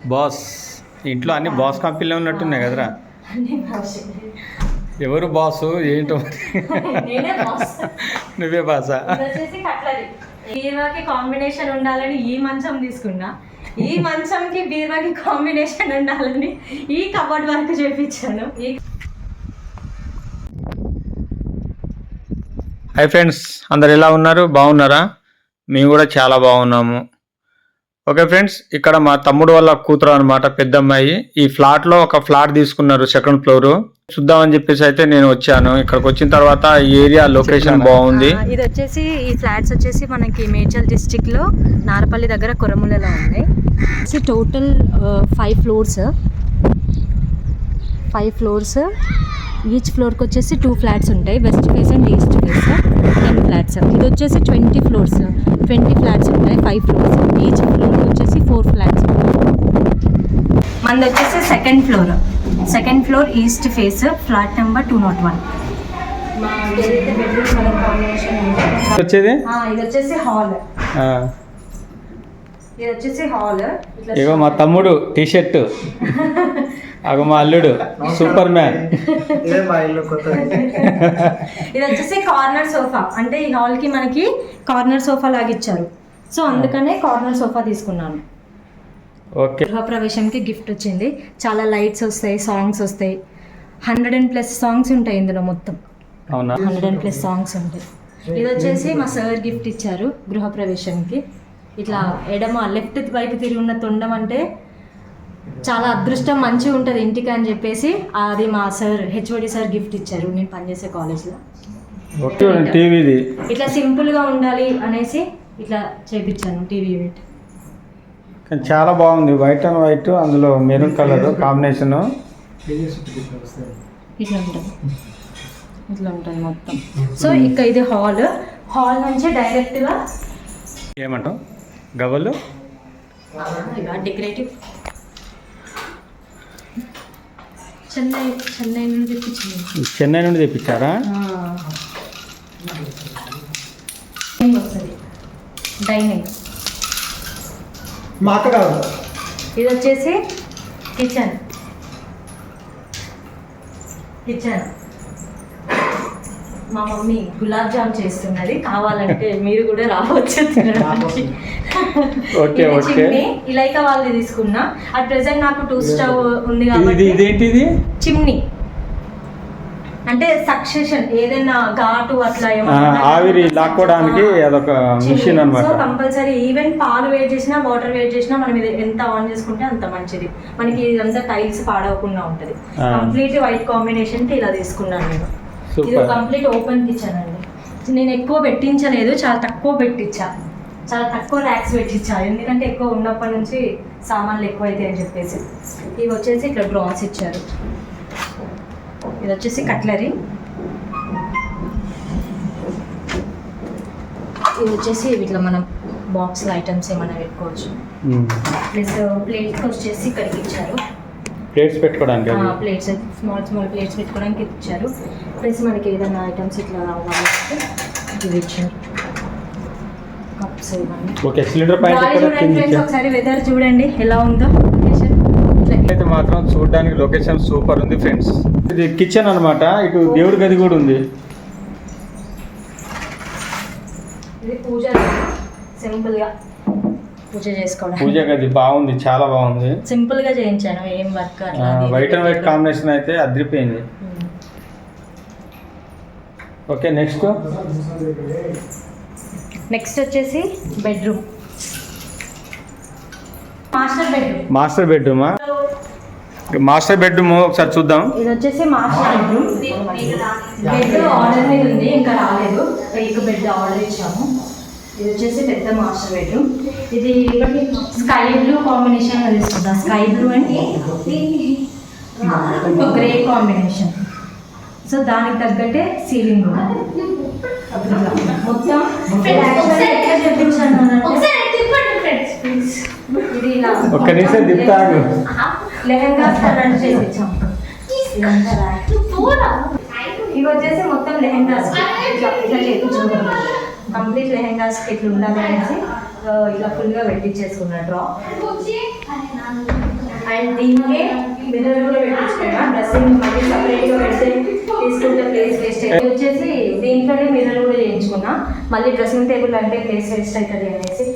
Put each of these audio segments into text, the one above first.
Boss ఇంట్లో అన్ని boss కంపెనీలో ఉన్నట్టున్నాయి కదరా? ఎవరు బాసు? ఏంటో? నువ్వే బాసా? బీర్వాకి కాంబినేషన్ ఉండాలని ఈ మంచం తీసుకున్నా. ఈ మంచంకి బీర్వాకి కాంబినేషన్ ఉండాలని ఈ కబోర్డ్ వర్క్ చేపించాను. హాయ్ ఫ్రెండ్స్ అందరు ఎలా ఉన్నారు? బాగున్నారా? మేము కూడా చాలా బాగున్నాము. ఓకే ఫ్రెండ్స్ ఇక్కడ మా తమ్ముడు వాళ్ళ కూతురు అనమాట పెద్ద అమ్మాయి ఈ ఫ్లాట్లో ఒక ఫ్లాట్ తీసుకున్నారు సెకండ్ ఫ్లోర్ చూద్దామని చెప్పేసి అయితే నేను వచ్చాను. ఇక్కడికి వచ్చిన తర్వాత ఈ ఏరియా లొకేషన్ బాగుంది. ఇది వచ్చేసి ఈ ఫ్లాట్స్ వచ్చేసి మనకి మేడ్చల్ డిస్ట్రిక్ట్లో నారపల్లి దగ్గర కొరములలో ఉన్నాయి total five floors five floors each ఫ్లోర్కి వచ్చేసి టూ ఫ్లాట్స్ ఉంటాయి. West face and east face ten flats ఇది వచ్చేసి ట్వంటీ ఫ్లోర్స్ ట్వంటీ ఫ్లాట్స్ ఉంటాయి ఫైవ్ ఫ్లోర్స్ ఈచ్ ఫ్లోర్కి వచ్చేసి ఫోర్ ఫ్లాట్స్ మనది వచ్చేసి second floor second floor east face flat number two not one వచ్చేది ఇది వచ్చేసి హాల్ ఆ, ఇది వచ్చేసి హాల్ ఇగో మా తమ్ముడు టీ షర్ట్ అగో మా అల్లుడు సూపర్ మ్యాన్ ఇది వచ్చేసి కార్నర్ సోఫా అంటే ఈ హాల్కి మనకి కార్నర్ సోఫా లాగా ఇచ్చారు. సో అందుకనే కార్నర్ సోఫా తీసుకున్నాను. ఓకే. గృహప్రవేశంకి గిఫ్ట్ వచ్చింది. చాలా లైట్స్ వస్తాయి సాంగ్స్ వస్తాయి. హండ్రెడ్ అండ్ ప్లస్ సాంగ్స్ ఉంటాయి ఇందులో మొత్తం. అవునా? హండ్రెడ్ అండ్ ప్లస్ సాంగ్స్ ఉంటాయి. ఇది వచ్చేసి మా సార్ గిఫ్ట్ ఇచ్చారు గృహప్రవేశంకి. ఇట్లా ఎడమ లెఫ్ట్ వైపు తిరిగి ఉన్న తొండం అంటే చాలా అదృష్టం మంచిగా ఉంటుంది ఇంటికి అని చెప్పేసి అది మా సార్ హెచ్ఓడి సార్ గిఫ్ట్ ఇచ్చారు. నేను పనిచేసే కాలేజ్లో. ఇట్లా సింపుల్గా ఉండాలి అనేసి ఇట్లా చేపించాను టీవీ యూనిట్. కానీ చాలా బాగుంది. వైట్ అండ్ వైట్ అందులో మెరూన్ కలర్ కాంబినేషన్ ఇట్లా ఉంటుంది. ఇట్లా ఉంటుంది మొత్తం. సో ఇక ఇది హాల్ హాల్ నుంచి డైరెక్ట్గా ఏమంటావు? గవ్వలు? ఇక డెకరేటివ్ చెన్నై చెన్నై నుండి తెప్పించింది. చెన్నై నుండి తెప్పించారా? డైనింగ్ మా అక్క కాదు. ఇది వచ్చేసి కిచెన్. కిచెన్. మా మమ్మీ గులాబ్ జామ్ చేస్తున్నది. కావాలంటే మీరు కూడా రావచ్చు. ఓకే. చిమ్నీ. ఇలైక వాళ్ళది తీసుకున్నా. అట్ ప్రెసెంట్ నాకు టూ స్టవ్ ఉంది ఇది కాబట్టి ఇదేంటిది? చిమ్నీ. అంటే సక్సెషన్ ఏదైనా ఘాటు అట్లా ఆవిరి లాక్కోవడానికి అదొక మిషన్ సో అనమాట కంపల్సరీ ఈవెన్ పాలు వేడి చేసినా వాటర్ వేడి చేసినా మనం ఇది ఎంత ఆన్ చేసుకుంటే అంత మంచిది. మనకి ఇదంతా టైల్స్ పాడవకుండా ఉంటది. కంప్లీట్ వైట్ కాంబినేషన్కి ఇలా తీసుకున్నాను నేను. ఇది కంప్లీట్ ఓపెన్ కిచెన్ అండి. నేను ఎక్కువ పెట్టించలేదు చాలా తక్కువ పెట్టించా. చాలా తక్కువ ర్యాక్స్ పెట్టించా. ఎందుకంటే ఎక్కువ ఉన్నప్పటి నుంచి సామాన్లు ఎక్కువ అయితే అని చెప్పేసి. ఇవి వచ్చేసి ఇట్లా డ్రాన్స్ ఇచ్చారు. ఇది వచ్చేసి కట్లరీ. ఇది వచ్చేసి ఇట్లా మనం బాక్స్ ఐటమ్స్ ఏమైనా పెట్టుకోవచ్చు. ప్లస్ ప్లేట్స్ వచ్చేసి ఇక్కడికి ఇచ్చారు. ప్లేట్స్ పెట్టుకోవడానికి ప్లేట్స్ స్మాల్ స్మాల్ ప్లేట్స్ పెట్టుకోవడానికి ఇచ్చారు. ప్లస్ మనకి ఏదైనా ఐటమ్స్ ఇట్లా కావాలంటే ఇవి ఇచ్చారు. కప్స్ ఇవన్నీ ఓకే సిలిండర్. ఒకసారి వెదర్ చూడండి ఎలా ఉందో. అయితే మాత్రం చూడడానికి లొకేషన్ సూపర్ ఉంది ఫ్రెండ్స్ ఇది కిచెన్ అన్నమాట. ఇటు దేవుడి గది కూడా ఉంది. ఇది పూజ సింపుల్గా పూజ గది బాగుంది చాలా బాగుంది. సింపుల్గా చేయించాను ఏం work white and white. Combination అయితే అదిరిపోయింది. ఓకే నెక్స్ట్ నెక్స్ట్ వచ్చేసి బెడ్రూమ్ మాస్టర్ బెడ్రూమ్ మాస్టర్ బెడ్రూమా మాస్టర్ బెడ్రూమ్ ఒకసారి చూద్దాం. ఇది వచ్చేసి మాస్టర్ బెడ్రూమ్. బెడ్ ఆర్డర్ మీద ఉంది ఇంకా రాలేదు. ఒక బెడ్ ఆర్డర్ ఇచ్చాము. ఇది వచ్చేసి పెద్ద మాస్టర్ బెడ్రూమ్. ఇది స్కై బ్లూ కాంబినేషన్ తీసుకుంటా sky blue and grey combination. So దానికి తగ్గట్టే సీలింగ్ కూడా మొత్తం actually ఎట్లా చెప్పించాను అనంటే, ఇది ఇలా ఒక్క నిమిషం రాయి. ఇవి వచ్చేసి మొత్తం లెహంగాస్ ఇట్లా ఇట్లా చేయించుకున్నాం కంప్లీట్ లెహంగాస్ ఇట్లా ఉండాలి అనేసి ఇలా ఫుల్గా పెట్టించేసుకున్నా డ్రా. అండ్ దీనికే మిర్రర్ కూడా పెట్టించుకున్నా డ్రెస్సింగ్ మళ్ళీ సపరేట్గా పెడితే తీసుకుంటే ప్లేస్ వేస్ట్ ఇది వచ్చేసి దీంట్లోనే మిర్రర్ కూడా చేయించుకున్నా. మళ్ళీ డ్రెస్సింగ్ టేబుల్ అంటే ప్లేస్ వేస్ట్ అవుతుంది అనేసి.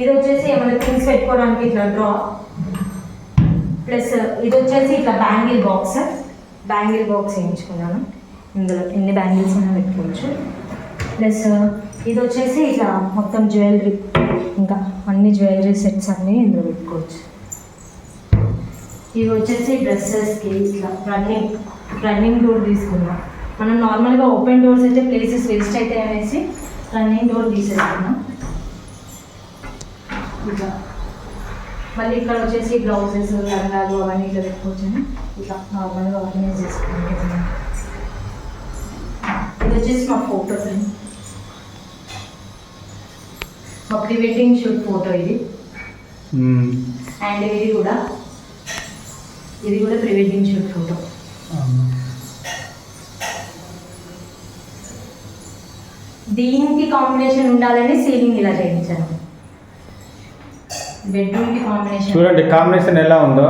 ఇది వచ్చేసి ఏమైనా థింగ్స్ పెట్టుకోవడానికి ఇట్లా డ్రా ప్లస్ ఇది వచ్చేసి ఇట్లా బ్యాంగిల్ బాక్స్ బ్యాంగిల్ బాక్స్ వేయించుకున్నాను. ఇందులో ఎన్ని బ్యాంగిల్స్ అయినా పెట్టుకోవచ్చు. ప్లస్ ఇది వచ్చేసి ఇట్లా మొత్తం జ్యువెలరీ ఇంకా అన్ని జ్యువెలరీ సెట్స్ అన్నీ ఇందులో పెట్టుకోవచ్చు. ఇవి వచ్చేసి డ్రెస్సెస్కి ఇట్లా రన్నింగ్ రన్నింగ్ డోర్ తీసుకున్నాం. మనం నార్మల్గా ఓపెన్ డోర్స్ అయితే ప్లేసెస్ వేస్ట్ అవుతాయి అనేసి రన్నింగ్ డోర్ తీసేసుకున్నాం. ఇట్లా. మళ్ళీ ఇక్కడ వచ్చేసి బ్లౌజెస్ లంగాలు అవన్నీ ఇట్లా పెట్టుకోవచ్చు అని ఇట్లా నార్మల్గా ఆర్గనైజ్ చేసుకుంటున్నాం ఇది వచ్చేసి మా ఫోటో ఫ్రేమ్. మా ప్రీ వెడ్డింగ్ షూట్ ఫోటో ఇది. అండ్ ఇది కూడా ఇది కూడా ప్రీ వెడ్డింగ్ షూట్ ఫోటో దీనికి కాంబినేషన్ ఉండాలని సీలింగ్ ఇలా చేయించాను. బెడ్రూమ్కి కాంబినేషన్ చూడండి కాంబినేషన్ ఎలా ఉందో.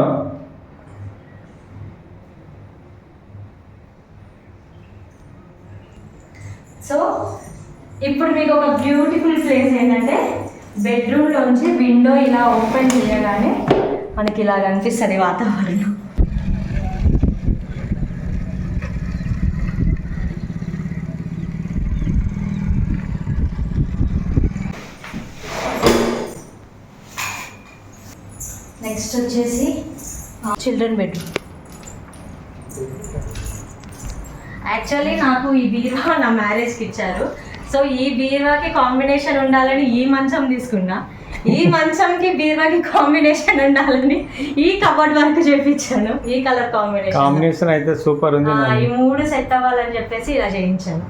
సో ఇప్పుడు మీకు ఒక బ్యూటిఫుల్ ప్లేస్ ఏంటంటే బెడ్రూమ్లోంచి విండో ఇలా ఓపెన్ చేయగానే మనకి ఇలా కనిపిస్తుంది వాతావరణం. నెక్స్ట్ వచ్చేసి చిల్డ్రన్ బెడ్రూమ్ యాక్చువల్లీ నాకు ఈ బీరువా నా మ్యారేజ్కి ఇచ్చారు. సో ఈ బీరువాకి కాంబినేషన్ ఉండాలని ఈ మంచం తీసుకున్నా. ఈ మంచంకి బీరువాకి కాంబినేషన్ ఉండాలని ఈ కబోర్డ్ వర్క్ చేపించాను. ఈ కలర్ కాంబినేషన్ కాంబినేషన్ అయితే సూపర్ ఉంది ఈ. మూడు సెట్ అవ్వాలని చెప్పేసి ఇలా చేయించాను.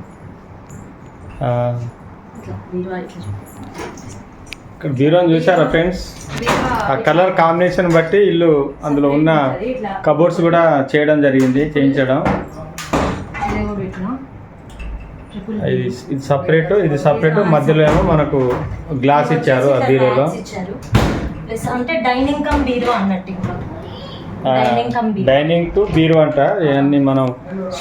బీరోని చూసారా ఫ్రెండ్స్? ఆ కలర్ కాంబినేషన్ బట్టి ఇల్లు అందులో ఉన్న కబోర్డ్స్ కూడా చేయడం జరిగింది చేయించడం. ఇది ఇది సపరేట్ ఇది సపరేట్. మధ్యలో ఏమో మనకు గ్లాస్ ఇచ్చారు ఆ బీరోలో అంటే కమ్ బీరో అన్నట్టు డైనింగ్ టు బీరో అంట. ఇవన్నీ మనం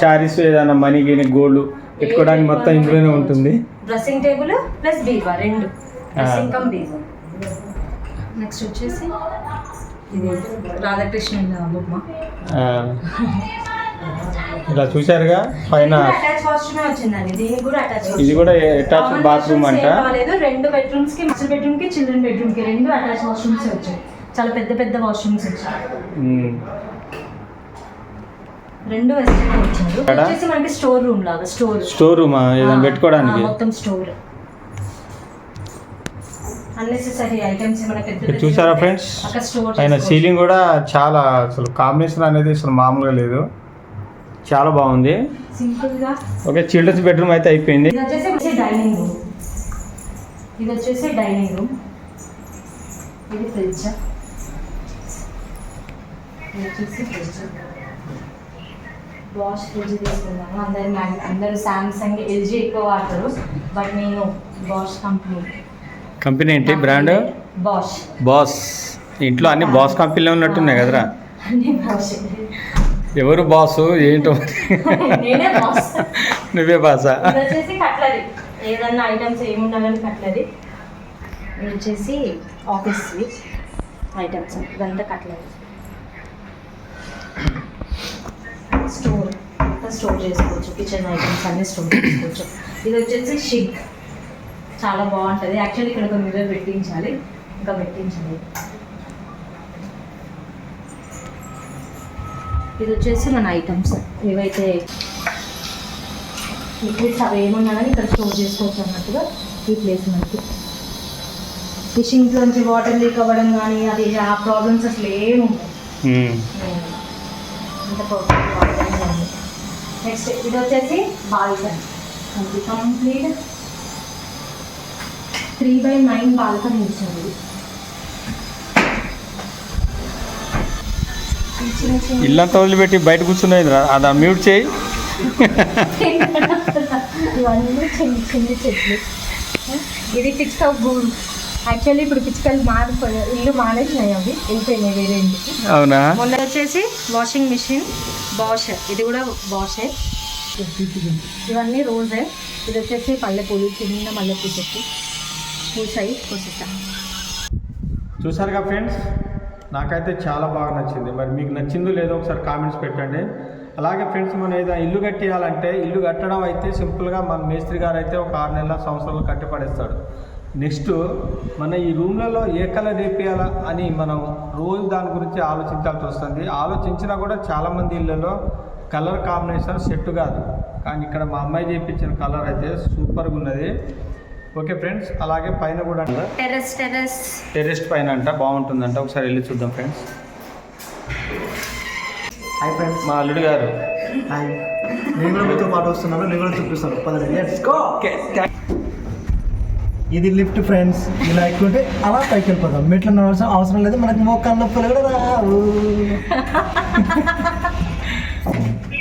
శారీస్ ఏదైనా మనీ గిని గోల్డ్ పెట్టుకోవడానికి మొత్తం ఇందులోనే ఉంటుంది. డ్రెస్సింగ్ టేబుల్ ప్లస్ బీరువా రెండు. నెక్స్ట్ వచ్చేసి ఇది రాధాకృష్ణ బొమ్మ. ఆ, ఇలా చూసారుగా పైన అటాచ్ వాష్రూమ్ వచ్చిందండి. దీనికి కూడా అటాచ్ ఇది కూడా అటాచ్ బాత్రూమ్ అంట. లేదు రెండు బెడ్రూమ్స్కి మాస్టర్ బెడ్రూమ్కి చిల్డ్రన్ బెడ్రూమ్కి రెండు అటాచ్ వాష్రూమ్స్ వచ్చాయి. చాలా పెద్ద పెద్ద వాష్రూమ్స్ వచ్చాయి. ఉమ్. రెండు వచ్చారు? వచ్చేసి మనకి స్టోర్ రూమ్ లాగా స్టోర్ స్టోర్ రూమ్ ఏదైనా పెట్టుకోవడానికి? మొత్తం స్టోర్ అన్నెసెసరీ ఐటమ్స్ ఏమైనా పెద్ద ఇక్కడ చూసారా ఫ్రెండ్స్? ఆయన సీలింగ్ కూడా చాలా అసలు కాంబినేషన్ అనేది అసలు మామూలుగా లేదు. చాలా బాగుంది. ఓకే చిల్డ్రన్స్ బెడ్రూమ్ అయితే అయిపోయింది. ఇది వచ్చేసి డైనింగ్ రూమ్ ఇది వచ్చేసి డైనింగ్ రూమ్ ఇది ఫ్రిడ్జ్ ఇది వచ్చేసి ఫ్రిడ్జ్ వాష్ ఫ్రిడ్జ్ తీసుకున్నాను అందరు అందరూ సామ్సంగ్ ఎల్జీ ఎక్కువ వాడతారు. బట్ నేను బాష్ కంపెనీ కంపెనీ ఏంటి? బ్రాండ్? బాష్ బాస్ ఇంట్లో అన్ని బాస్ కంపెనీలో ఉన్నట్టున్నాయి కదరా? ఎవరు బాసు ఏంటో? బాస్ నువ్వే బాసా కట్లరీ. ఏదన్నా ఐటమ్స్ ఏముండాలని కట్లరీ. ఇది వచ్చేసి ఆఫీస్ ఐటమ్స్ ఇదంతా కట్లరీ. స్టోర్ స్టోర్ చేసుకోవచ్చు. కిచెన్ ఐటమ్స్ అన్ని స్టోర్ చేసుకోవచ్చు. ఇది వచ్చేసి షింక్ చాలా బాగుంటుంది. యాక్చువల్లీ ఇక్కడ ఒక మిర్రర్ పెట్టించాలి. ఇంకా పెట్టించాలి. ఇది వచ్చేసి మన ఐటమ్స్ ఏవైతే లిక్విడ్స్ అవి ఏమన్నా కానీ ఇక్కడ స్టోర్ చేసుకోవచ్చు అన్నట్టుగా ఈ ప్లేస్ మనకి. ఫిషింగ్లోంచి వాటర్ లీక్ అవ్వడం కానీ అది ఆ ప్రాబ్లమ్స్ అసలు ఏమి. అంత పర్ఫెక్ట్ నెక్స్ట్ ఇది వచ్చేసి బాల్కనీ. అది complete three by nine balcony ఇచ్చారు. ఇల్లంతా వదిలిపెట్టి బయట కూర్చున్నది రా. అది మ్యూట్ చేయి. ఇవన్నీ చిన్న చిన్న చెట్లు. ఇది పిచ్చుక గూడు యాక్చువల్లీ ఇప్పుడు పిచ్చుకలు మారిపోయి ఇల్లు మానేసినాయి అవి. వెళ్ళిపోయినాయి వేరే ఇంటికి. అవునా? మొన్న వచ్చేసి వాషింగ్ మిషన్ బాష్ ఇది కూడా బాషే ఇవన్నీ రోజే ఇది వచ్చేసి పల్లెపూలు చిన్న మల్లెపూ చెట్టు పూసాయి కోసిస్తా చూసారుగా ఫ్రెండ్స్? నాకైతే చాలా బాగా నచ్చింది. మరి మీకు నచ్చిందో లేదో ఒకసారి కామెంట్స్ పెట్టండి. అలాగే ఫ్రెండ్స్ మనం ఏదైనా ఇల్లు కట్టేయాలంటే ఇల్లు కట్టడం అయితే సింపుల్గా మన మేస్త్రి గారు అయితే ఒక ఆరు నెలల సంవత్సరాలు కట్టి పడేస్తాడు. నెక్స్ట్ మన ఈ రూమ్లలో ఏ కలర్ వేపియాలా అని మనం రోజు దాని గురించి ఆలోచించాల్సి వస్తుంది. ఆలోచించినా కూడా చాలామంది ఇళ్ళలో కలర్ కాంబినేషన్ సెట్ కాదు. కానీ ఇక్కడ మా అమ్మాయి చేయించిన కలర్ అయితే సూపర్గా ఉన్నది. ఓకే ఫ్రెండ్స్ అలాగే పైన కూడా టెర్రస్ టెర్రస్ టెరెస్ట్ పైన అంట బాగుంటుందంట. ఒకసారి వెళ్ళి చూద్దాం ఫ్రెండ్స్. హాయ్ ఫ్రెండ్స్ మా అల్లుడు గారు. హాయ్ నేను కూడా మీతో పాటు వస్తున్నాను నేను కూడా చూపిస్తాను. పదండి లెట్స్ గో ఇది లిఫ్ట్ ఫ్రెండ్స్. ఇలా ఎక్కుంటే అలా పైకి వెళ్ళిపోతాం. మెట్లు నడవలసిన అవసరం లేదు మనకి మోకాళ్ళ నొప్పులు కూడా రావు.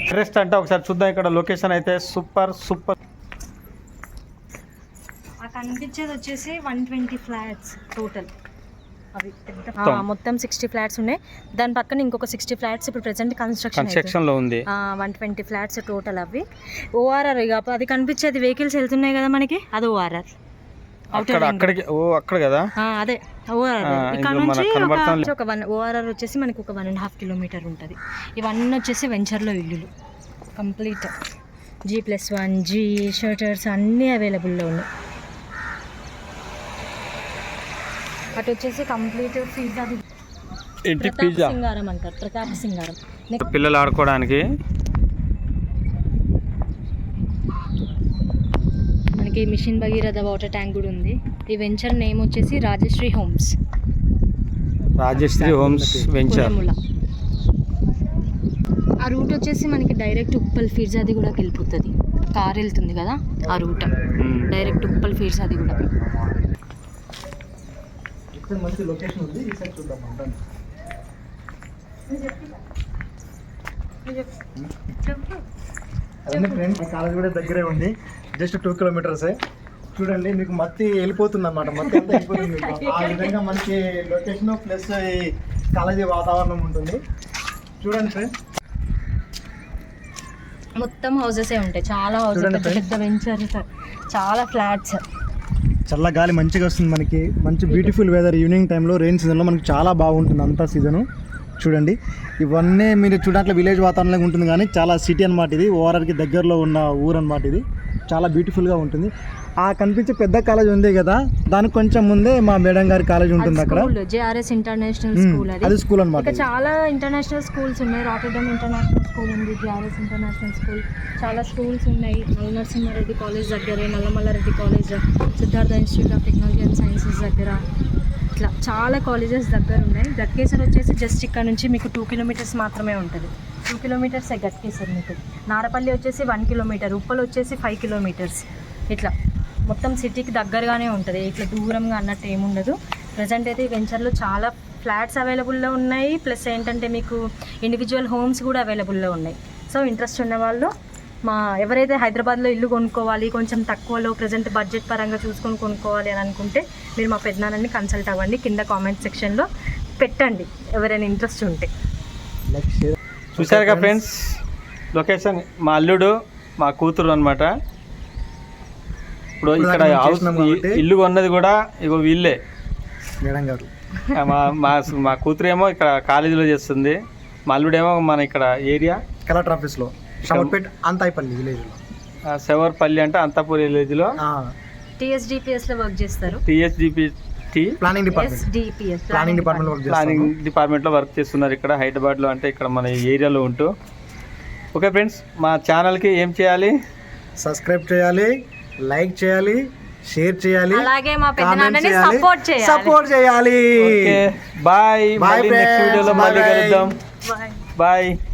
టెరెస్ట్ అంటే ఒకసారి చూద్దాం. ఇక్కడ లొకేషన్ అయితే సూపర్ సూపర్. కనిపించేది వచ్చేసి వన్ ట్వంటీ ఫ్లాట్స్ టోటల్ అవి మొత్తం. సిక్స్టీ ఫ్లాట్స్ ఉన్నాయి. దాని పక్కన ఇంకొక సిక్స్టీ ఫ్లాట్స్ ఇప్పుడు ప్రెసెంట్ కన్స్ట్రక్షన్ కన్స్ట్రక్షన్లో ఉంది. వన్ ట్వంటీ ఫ్లాట్స్ టోటల్ అవి. ఓఆర్ఆర్ ఇక అది కనిపించేది వెహికల్స్ వెళ్తున్నాయి కదా మనకి? అది ఓఆర్ఆర్ అక్కడ అక్కడికి ఓ అక్కడ కదా? అదే ఓఆర్ఆర్ ఆ, ఇక్కడ నుంచి ఒక వన్ ఓఆర్ఆర్ వచ్చేసి మనకి ఒక వన్ అండ్ హాఫ్ కిలోమీటర్ ఉంటుంది. ఇవన్నీ వచ్చేసి వెంచర్లో ఇల్లులు. Complete G plus one G shutters అన్నీ అవైలబుల్లో ఉన్నాయి. అటు వచ్చేసి కంప్లీట్ ఇంటి ప్రతాప్ పిజ్జా సింగారం అంటారు ప్రతాప్ సింగారం. పిల్లలు ఆడుకోవడానికి. మనకి మిషన్ భగీరథ వాటర్ ట్యాంక్ కూడా ఉంది. ఈ వెంచర్ నేమ్ వచ్చేసి Rajashree homes. Rajashree homes venture. ఆ రూట్ వచ్చేసి మనకి డైరెక్ట్ ఉప్పల్ ఫిర్జాది కూడా వెళ్ళిపోతుంది. కార్ వెళ్తుంది కదా ఆ రూట్. డైరెక్ట్ ఉప్పల్ ఫిర్జాది కూడా. ఇక్కడ మంచి లొకేషన్ ఉంది. ఈ సైడ్ చూద్దాం అంటాను అదే ఫ్రెండ్స్ కాలేజ్ కూడా దగ్గరే ఉంది. జస్ట్ టూ కిలోమీటర్సే చూడండి మీకు మత్తి వెళ్ళిపోతుంది అనమాట మత్తి అంతా వెళ్ళిపోతుంది మీకు. ఆ విధంగా మంచి లొకేషన్ ప్లస్ కాలేజీ వాతావరణం ఉంటుంది. చూడండి ఫ్రెండ్స్ మొత్తం హౌసెసే ఉంటాయి. చాలా హౌసెస్ పెద్ద పెద్ద వెంచర్స్ చాలా ఫ్లాట్స్ చల్ల గాలి మంచిగా వస్తుంది మనకి. మంచి బ్యూటిఫుల్ వెదర్ ఈవినింగ్ టైంలో రెయిన్ సీజన్లో మనకి చాలా బాగుంటుంది అంతా సీజను చూడండి. ఇవన్నీ మీరు చూడట్ల విలేజ్ వాతావరణంలో ఉంటుంది కానీ చాలా సిటీ అనమాట ఇది. ఓఆర్ఆర్కి దగ్గరలో ఉన్న ఊరు అనమాట ఇది. చాలా బ్యూటిఫుల్గా ఉంటుంది. ఆ కనిపించే పెద్ద కాలేజ్ ఉంది కదా దానికి కొంచెం ముందే మా మేడం గారి కాలేజ్ ఉంటుంది అక్కడ. JRS international. స్కూల్ అది. స్కూల్ అనమాట చాలా ఇంటర్నేషనల్ స్కూల్స్ ఉన్నాయి. రాటర్డమ్ ఇంటర్నేషనల్ స్కూల్ ఉంది జిఆర్ఎస్ ఇంటర్నేషనల్ స్కూల్ చాలా స్కూల్స్ ఉన్నాయి. నల్ల నరసింహారెడ్డి కాలేజ్ దగ్గరే Nalla Malla Reddy college Siddhartha institute of technology and sciences దగ్గర. ఇట్లా చాలా కాలేజెస్ దగ్గర ఉన్నాయి. గట్కేసర్ వచ్చేసి జస్ట్ ఇక్కడ నుంచి మీకు టూ కిలోమీటర్స్ మాత్రమే ఉంటుంది. టూ కిలోమీటర్స్ గట్కేసర్ మీకు? నారపల్లి వచ్చేసి వన్ కిలోమీటర్ ఉప్పల్ వచ్చేసి ఫైవ్ కిలోమీటర్స్ ఇట్లా. మొత్తం సిటీకి దగ్గరగానే ఉంటుంది. ఇట్లా దూరంగా అన్నట్టు ఏముండదు. ప్రజెంట్ అయితే ఈ వెంచర్లో చాలా ఫ్లాట్స్ అవైలబుల్లో ఉన్నాయి. ప్లస్ ఏంటంటే మీకు ఇండివిజువల్ హోమ్స్ కూడా అవైలబుల్లో ఉన్నాయి. సో ఇంట్రెస్ట్ ఉన్న వాళ్ళు మా ఎవరైతే హైదరాబాద్లో ఇల్లు కొనుక్కోవాలి కొంచెం తక్కువలో ప్రజెంట్ బడ్జెట్ పరంగా చూసుకొని కొనుక్కోవాలి అని అనుకుంటే మీరు మా పెద్దనాన్నని కన్సల్ట్ అవ్వండి. కింద కామెంట్ సెక్షన్లో పెట్టండి. ఎవరైనా ఇంట్రెస్ట్ ఉంటే. చూసారుగా ఫ్రెండ్స్ లొకేషన్ మా అల్లుడు మా కూతురు అన్నమాట. ఇప్పుడు ఇక్కడ హౌస్ ఇల్లు కొన్నది కూడా ఇగో వీళ్ళే. మేడం గారు. మా మా మా కూతురు ఏమో ఇక్కడ కాలేజీలో చేస్తుంది. మా అల్లుడేమో మన ఇక్కడ ఏరియా. కలెక్టర్ ఆఫీస్లో. షవర్పేట్ అంతాయిపల్లి విలేజ్లో. ఆ, సెవర్పల్లి అంటే అంతాపూర్ విలేజ్లో. టీఎస్డిపిఎస్లో వర్క్ చేస్తారు. TSDPT? Planning department SDPS planning department planning డిపార్ట్మెంట్లో వర్క్ చేస్తున్నారు ఇక్కడ. హైదరాబాద్లో అంటే ఇక్కడ మన ఏరియాలో ఉంటూ. ఓకే ఫ్రెండ్స్ మా ఛానల్కి ఏం చేయాలి? సబ్స్క్రైబ్ చేయాలి. లైక్ చేయాలి షేర్ చేయాలి అలాగే మా పెద్దనాన్నని చేయాలి సపోర్ట్ చేయాలి. సపోర్ట్ చేయాలి. Okay bye. Bye మళ్ళీ నెక్స్ట్. వీడియోలో Bye మళ్ళీ bye. కలుద్దాం. బాయ్. బాయ్.